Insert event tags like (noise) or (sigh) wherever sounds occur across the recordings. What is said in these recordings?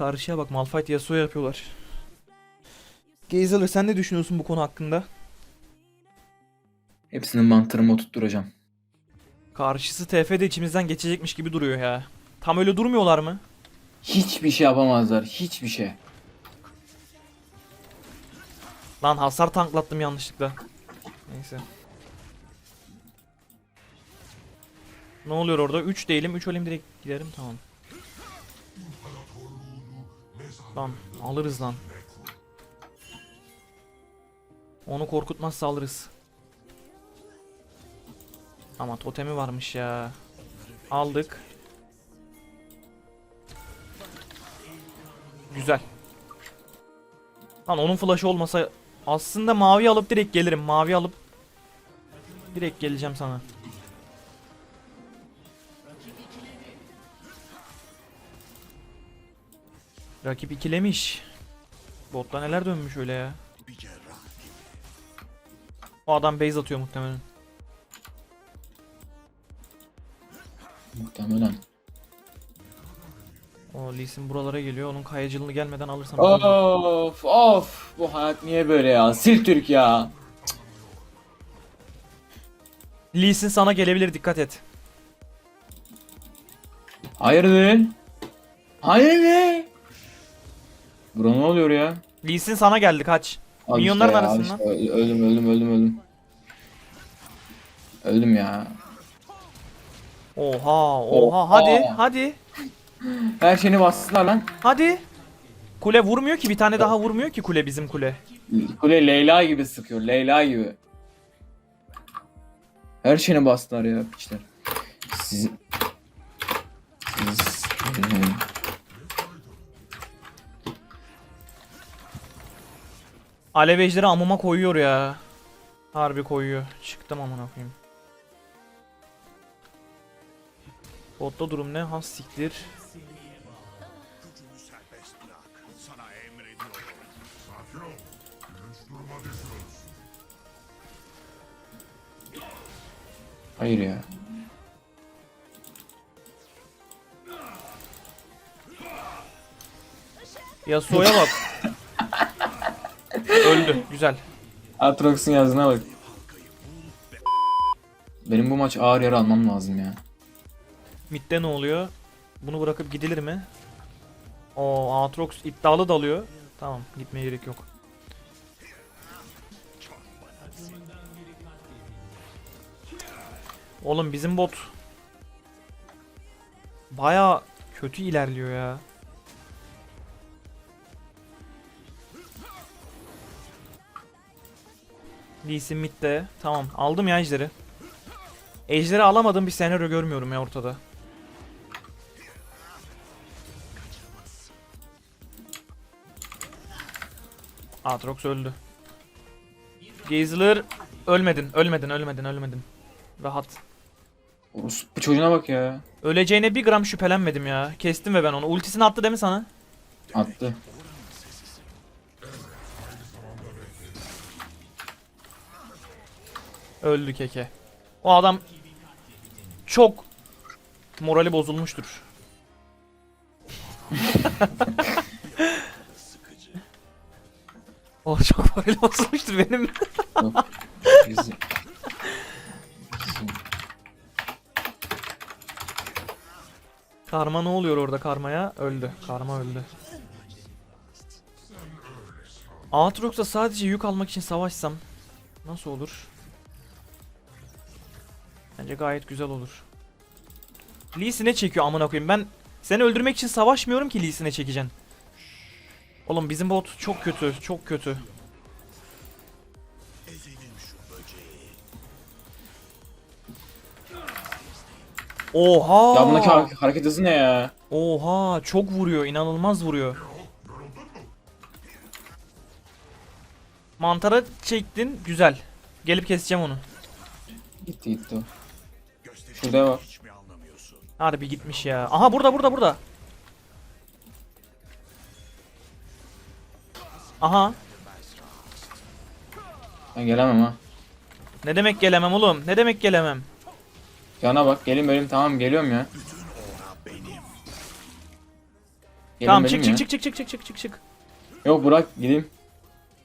Karşıya bak Malphite Yasuo yapıyorlar. Geyzalı sen ne düşünüyorsun bu konu hakkında? Hepsinin mantırımı oturtturacağım. Karşısı TF'de içimizden geçecekmiş gibi duruyor ya. Tam öyle durmuyorlar mı? Hiçbir şey yapamazlar. Hiçbir şey. Lan hasar tanklattım yanlışlıkla. Neyse. Ne oluyor orada? 3 değilim. 3 olayım direkt giderim. Tamam. Lan alırız lan. Onu korkutmazsa alırız. Ama totemi varmış ya. Aldık. Güzel. Lan onun flash'ı olmasa aslında mavi alıp direkt gelirim. Mavi alıp direkt geleceğim sana. Rakip ikilemiş. Botta neler dönmüş öyle ya. O adam base atıyor muhtemelen. Muhtemelen. O Lee Sin buralara geliyor. Onun kayacılığını gelmeden alırsam. Of of. Bu hayat niye böyle ya? Sil Türk ya. Lee Sin sana gelebilir dikkat et. Hayırdır? Hayırdır? Bura ne oluyor ya? Lee Sin sana geldi kaç. Al Milyonların işte ya, arasından. işte. Öldüm öldüm öldüm öldüm. Öldüm ya. Oha oha Oha. hadi hadi. Her şeyini bastılar lan. Hadi. Kule vurmuyor ki bir tane daha vurmuyor ki kule bizim kule. Kule Leyla gibi sıkıyor. Leyla gibi. Her şeyini bastılar ya piçler. Siz... Siz... Alev ejderi koyuyor ya. Harbi koyuyor. Çıktım amına koyayım. Botta durum ne? Has siktir. Hayır ya. Yasuo'ya bak. Öldü. Güzel. Atrox'un yazına bak. Benim bu maç ağır yara almam lazım ya. Mid'de ne oluyor? Bunu bırakıp gidilir mi? O Aatrox iddialı dalıyor. Tamam gitmeye gerek yok. Oğlum bizim bot baya kötü ilerliyor ya. Lee Sin midde. Tamam aldım ya ejderi. Ejderi alamadığım bir senaryo görmüyorum ya ortada. Aatrox öldü. Geyzler ölmedin, ölmedin, ölmedin, ölmedin. Rahat. Bu çocuğuna bak ya. Öleceğine bir gram şüphelenmedim ya. Kestim ve ben onu. Ultisini attı değil mi sana? Attı. Öldü keke. O adam çok morali bozulmuştur. (laughs) o çok morali bozulmuştur benim. (laughs) Karma ne oluyor orada karmaya? Öldü. Karma öldü. Aatrox'a sadece yük almak için savaşsam nasıl olur? Bence gayet güzel olur. Lee Sin'e çekiyor amına koyayım. Ben seni öldürmek için savaşmıyorum ki Lee Sin'e çekeceksin. Oğlum bizim bot çok kötü, çok kötü. Oha! Ya bundaki har- hareket hızı ne ya? Oha çok vuruyor inanılmaz vuruyor. Mantara çektin güzel. Gelip keseceğim onu. Gitti gitti o. Şurada bak. Harbi gitmiş ya. Aha burada burada burada. Aha. Ben gelemem ha. Ne demek gelemem oğlum? Ne demek gelemem? Cana bak gelin benim tamam geliyorum ya. tamam benim çık ya. çık çık çık çık çık çık çık. Yok bırak gideyim.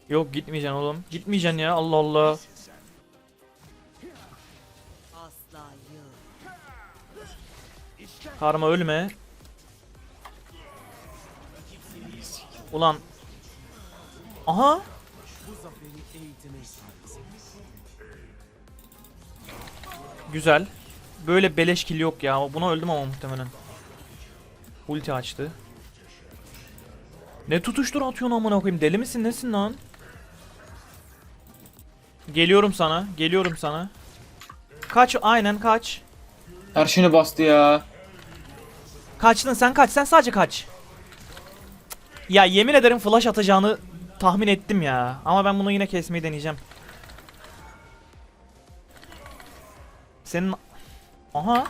Yok gitmeyeceksin oğlum. Gitmeyeceksin ya Allah Allah. Karma ölme. Ulan. Aha. Güzel. Böyle beleş kill yok ya. Buna öldüm ama muhtemelen. Ulti açtı. Ne tutuştur atıyorsun amına koyayım? Deli misin nesin lan? Geliyorum sana. Geliyorum sana. Kaç aynen kaç. Her şeyini bastı ya. Kaçtın sen kaç sen sadece kaç. Ya yemin ederim flash atacağını tahmin ettim ya. Ama ben bunu yine kesmeyi deneyeceğim. Senin... Aha.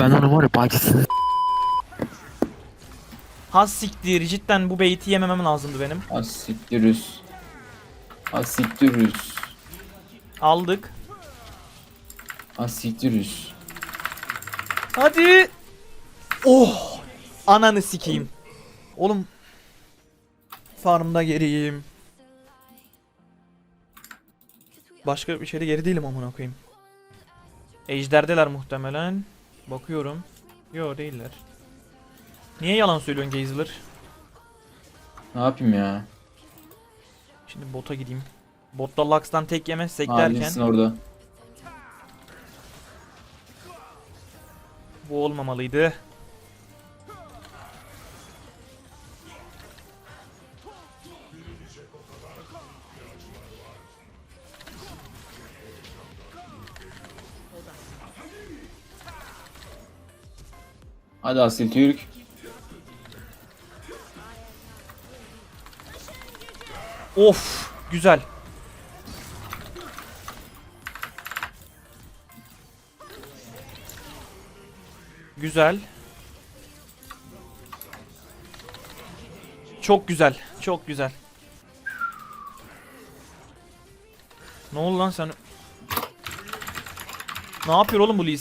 Ben onu var ya bacısını Has siktir cidden bu beyti yememem lazımdı benim. Asiktirüs. Asiktirüs. Aldık. Asiktirüs. Hadi. Oh. Ananı sikeyim. Oğlum. Farmda geriyim. Başka bir şeyde geri değilim amına koyayım. Ejderdeler muhtemelen. Bakıyorum. Yo değiller. Niye yalan söylüyorsun Geyzler? Ne yapayım ya? Şimdi bota gideyim. Botta Lux'tan tek yemezsek Aa, derken orada. bu olmamalıydı. Hadi Asil Türk. Of, güzel. Güzel. Çok güzel. Çok güzel. Ne oldu lan sen? Ne yapıyor oğlum bu Lee?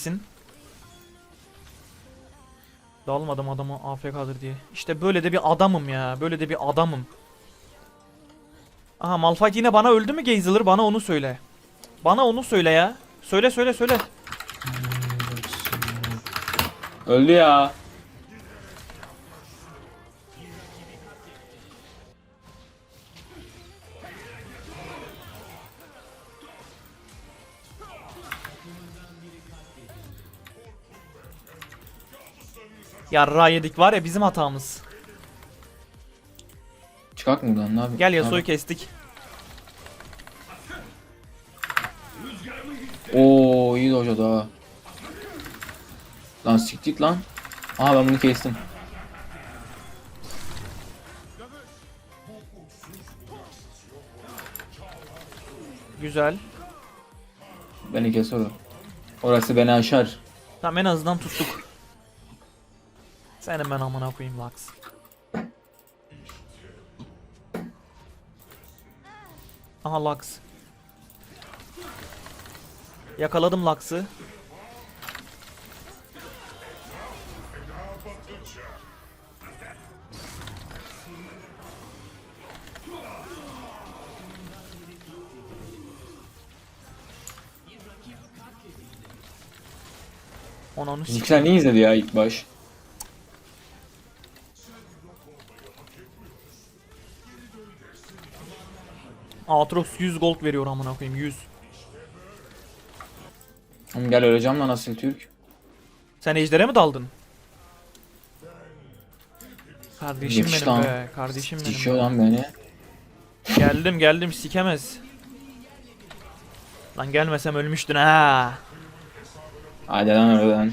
Dalmadım adamı AFK'dır diye. İşte böyle de bir adamım ya. Böyle de bir adamım. Aha Malphite yine bana öldü mü Geyzler? Bana onu söyle. Bana onu söyle ya. Söyle söyle söyle. Öldü ya. Yarra yedik var ya bizim hatamız. Çıkak mı buradan ne yapayım? Gel Ne Yasuo'yu kestik. Oo iyi dojo daha. Lan siktik lan. Aha ben bunu kestim. Güzel. Beni kes orada. Orası beni aşar. Tamam en azından tuttuk. Senin ben amına koyayım Lux. Aha Lux. Yakaladım Lux'ı. Onu Bizimkiler ne izledi ya ilk baş? Aatrox 100 gold veriyor amına koyayım 100. Oğlum gel öleceğim lan Asil Türk. Sen ejdere mi daldın? Kardeşim Yetiş benim lan. be, kardeşim benim. Sikiyor be. lan beni. Geldim geldim sikemez. Lan gelmesem ölmüştün ha. Hadi lan oradan.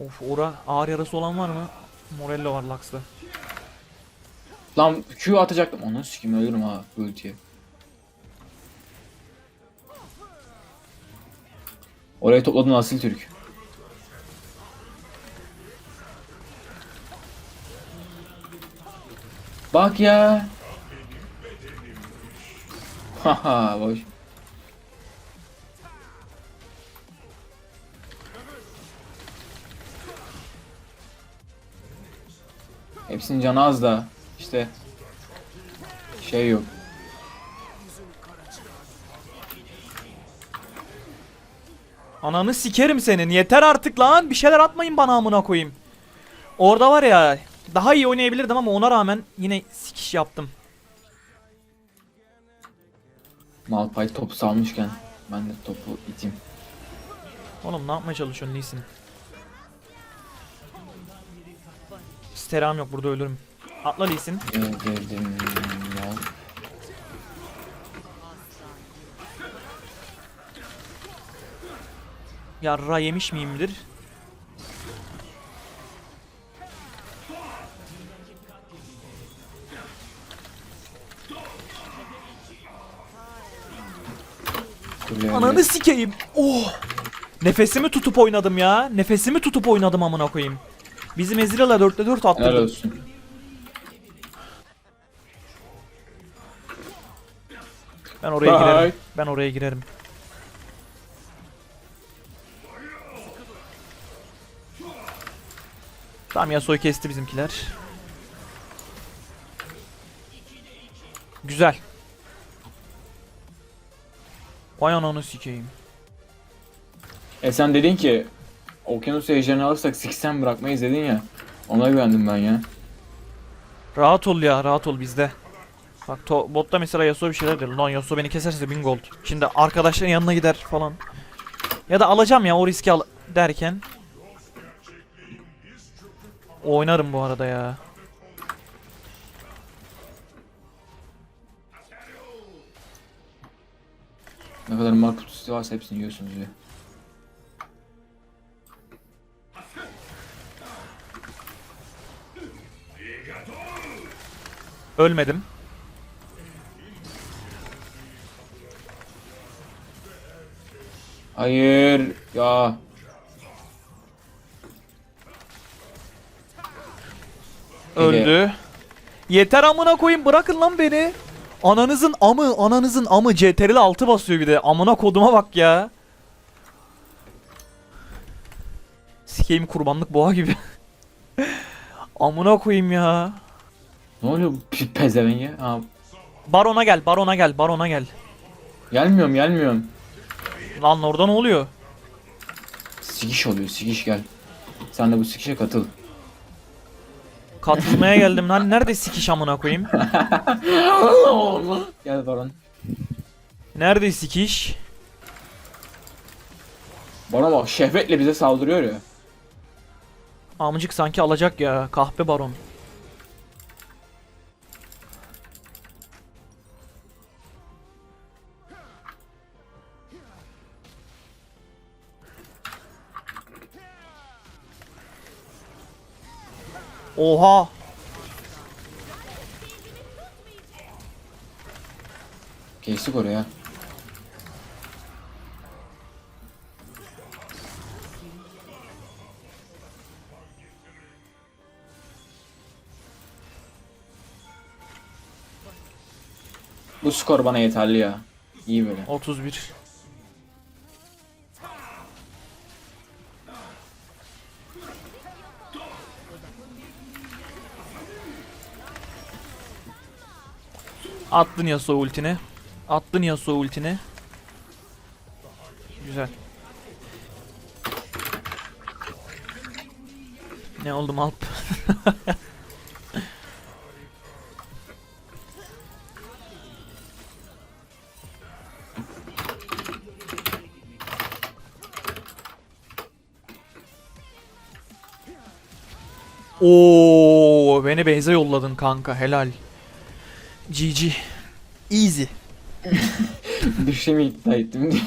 Of ora ağır yarası olan var mı? Morello var Lux'ta. Lan Q atacaktım. Onu sikim ölürüm ha bu ultiye. Orayı topladın Asil Türk. Bak ya. Haha boş. Hepsinin canı az da işte şey yok. Ananı sikerim senin. Yeter artık lan. Bir şeyler atmayın bana amına koyayım. Orada var ya daha iyi oynayabilirdim ama ona rağmen yine sikiş yaptım. Malphite topu salmışken ben de topu iteyim. Oğlum ne yapmaya çalışıyorsun Lee Sin? Steram yok burada ölürüm. Atla Lee Sin. Dedim ya. Yarra yemiş miyimdir? Ananı sikeyim. Oh. Nefesimi tutup oynadım ya. Nefesimi tutup oynadım amına koyayım. Bizim Ezreal'a 4'te 4 Helal attırdım. olsun. Oraya Bye. girerim. Ben oraya girerim. Tamam Yasuo'yu kesti bizimkiler. Güzel. Vay ananı sikeyim. E sen dedin ki Okyanus ejderini alırsak 80 bırakmayız dedin ya. Ona güvendim ben ya. Rahat ol ya rahat ol bizde. Bak botta mesela Yasuo bir şeyler der. Lan Yasuo beni keserse 1000 gold. Şimdi arkadaşların yanına gider falan. Ya da alacağım ya o riski al derken. Oynarım bu arada ya. Ne kadar mark kutusu varsa hepsini yiyorsunuz ya. Ölmedim. Hayır ya. Öldü. Yeter amına koyayım bırakın lan beni. Ananızın amı, ananızın amı CTRL 6 basıyor bir de. Amına koduma bak ya. Sikeyim kurbanlık boğa gibi. (laughs) amına koyayım ya. Ne oluyor bu pe- pezevenge? Ha, Barona gel, barona gel, barona gel. gelmiyorum gelmiyorum. Lan orada ne oluyor? Sikiş oluyor sikiş gel. Sen de bu sikişe katıl. Katılmaya geldim lan. Nerede sikiş amına koyayım? (laughs) Gel Baron. Nerede sikiş? Baron bak şehvetle bize saldırıyor ya. Amcık sanki alacak ya. Kahpe baron. Oha. Kestik oraya. Bu skor bana yeterli ya. İyi böyle. 31. Attın Yasuo ultini. Attın Yasuo ultini. Güzel. Ne oldu Alp? (laughs) Oo, beni Beyza yolladın kanka helal. GG. Easy. Düşemi ikna ettim diye.